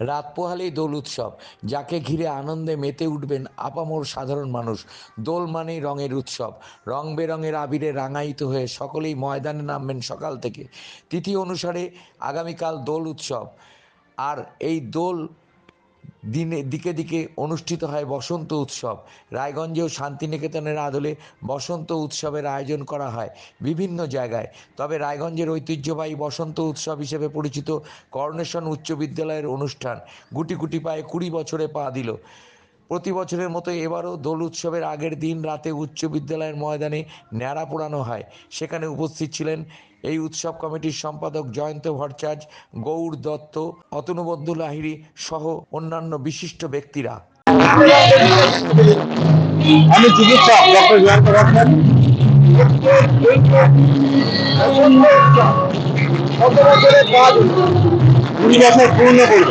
রাত পোহালেই দোল উৎসব। যাকে ঘিরে আনন্দে মেতে উঠবেন আপামোর সাধারণ মানুষ। দোল মানেই রঙের উৎসব। রং বেরঙের আবিরে রাঙায়িত হয়ে সকলেই ময়দানে নামবেন সকাল থেকে। তিথি অনুসারে আগামীকাল দোল উৎসব। আর এই দোল দিনে দিকে দিকে অনুষ্ঠিত হয় বসন্ত উৎসব। রায়গঞ্জেও শান্তিনিকেতনের আদলে বসন্ত উৎসবের আয়োজন করা হয় বিভিন্ন জায়গায়। তবে রায়গঞ্জের ঐতিহ্যবাহী বসন্ত উৎসব হিসেবে পরিচিত কর্নেশন উচ্চ বিদ্যালয়ের অনুষ্ঠান গুটি গুটি পায়ে কুড়ি বছরে পা দিল। প্রতি বছরের মতো এবারও দোল উৎসবের আগের দিন রাতে উচ্চ বিদ্যালয়ের ময়দানে ন্যাড়া পোড়ানো হয়। সেখানে উপস্থিত ছিলেন এই উৎসব কমিটির সম্পাদক জয়ন্ত ভট্টাচার্য, গৌর দত্ত অতনুবন্ধু লাহিড়ী সহ অন্যান্য বিশিষ্ট ব্যক্তিরা। আমি চিকিৎসক ডক্টর জয়ন্ত ভট্টাচার্য পূর্ণ করব।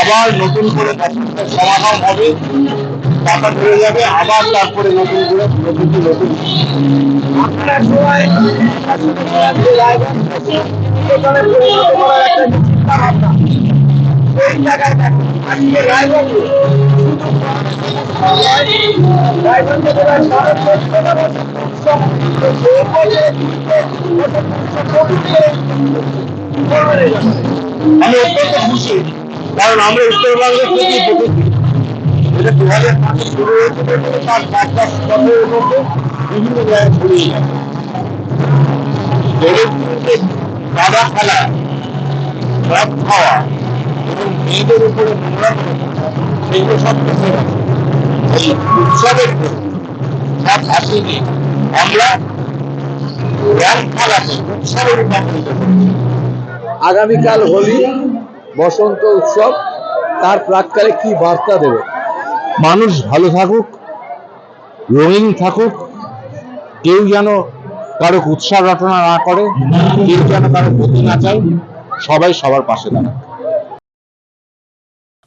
আবার নতুন করে সমাধান হবে, টাকা ধরে যাবে, আবার তারপরে নতুন করে নতুন নতুন। সেই জায়গায় আজকে রায়গঞ্জে কারণ আমরা উত্তরবঙ্গের থেকে দু হাজার পাঁচে শুরু হয়েছিল মধ্যে বিভিন্ন জায়গায় ছড়িয়ে গেছে খাওয়া এবং মেয়েদের উপরে সব এই উৎসবের সব আমরা আগামীকাল হোলি, বসন্ত উৎসব, তার প্রাককালে কি বার্তা দেবে? মানুষ ভালো থাকুক, রঙিন থাকুক, কেউ যেন কারও উৎসাহ রটনা না করে, কেউ যেন কারও ক্ষতি না চায়, সবাই সবার পাশে দাঁড়ায়